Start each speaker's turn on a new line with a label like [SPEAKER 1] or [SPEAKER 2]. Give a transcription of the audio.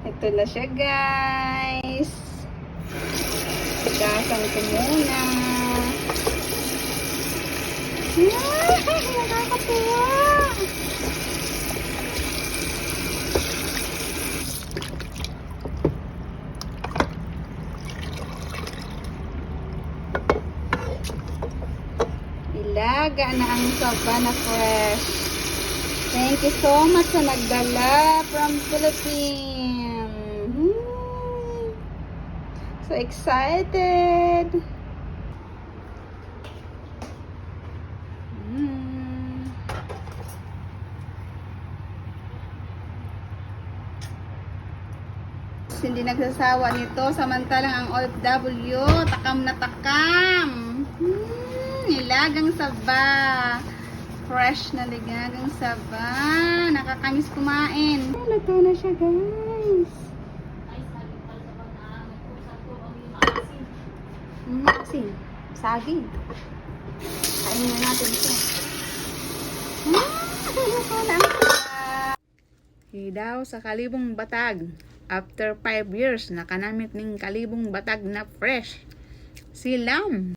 [SPEAKER 1] Ito na siya, guys. Gasan ko muna. Ay, nakakatuwa. Ilaga na ang saba na fresh. Thank you so much sa nagdala from Philippines. Hmm. So excited. Hmm. Hindi nagsasawa nito samantalang ang OFW takam na takam. Hmm, nilagang saba. Fresh na ligagang saba. Nakakamiss kumain. Luto na siya, guys. Hmm, asin. Saging. Kain na natin ito. Hmm. Hidaw sa kalibong batag. After 5 years, nakanamit ning kalibong batag na fresh. Silam.